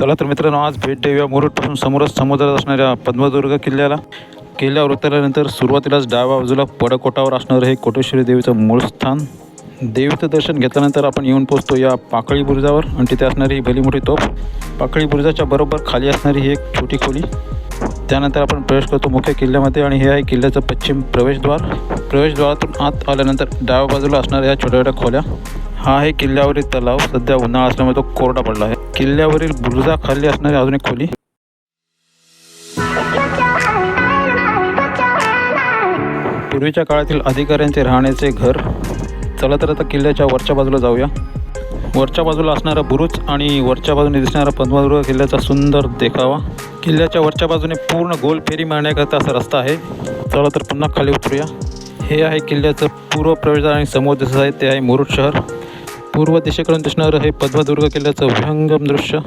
चला तर मित्रांनो आज भेट देऊया मुरुडपासून समोरच समुद्रात असणाऱ्या पद्मदुर्ग किल्ल्याला. किल्ल्यावर उतरल्यानंतर सुरुवातीलाच डाव्या बाजूला पडकोटावर असणारं हे कोटेश्वरी देवीचं मूळ स्थान. देवीचं दर्शन घेतल्यानंतर आपण येऊन पोचतो या पाकळी बुरुजावर आणि तिथे असणारी ही भली मोठी तोफ. पाकळी बुरुजाच्या बरोबर खाली असणारी ही एक छोटी खोली. त्यानंतर आपण प्रवेश करतो मुख्य किल्ल्यामध्ये आणि हे आहे किल्ल्याचं पश्चिम प्रवेशद्वार. प्रवेशद्वारातून आत आल्यानंतर डाव्या बाजूला असणाऱ्या या छोट्या छोट्या खोल्या. हा आहे किल्ल्यावरील तलाव. सध्या उन्हाळा असल्यामुळे तो कोरडा पडला आहे. किल्ल्यावरील बुरुजाखाली असणारी अजून एक खोली. पूर्वीच्या काळातील अधिकाऱ्यांचे राहण्याचे घर. चला तर आता किल्ल्याच्या वरच्या बाजूला जाऊया. वरच्या बाजूला असणारा बुरुज आणि वरच्या बाजूने दिसणारा पद्मदुर्ग किल्ल्याचा सुंदर देखावा. किल्ल्याच्या वरच्या बाजूने पूर्ण गोल फेरी मारण्याकरता असा रस्ता आहे. चला तर पुन्हा खाली उतरूया. हे आहे किल्ल्याचं पूर्व प्रवेशद्वार आणि समोर दिसत आहे. ते आहे मुरुड शहर. पूर्व दिशेकडून दिसणारं हे पद्मदुर्ग किल्ल्याचं विहंगम दृश्य.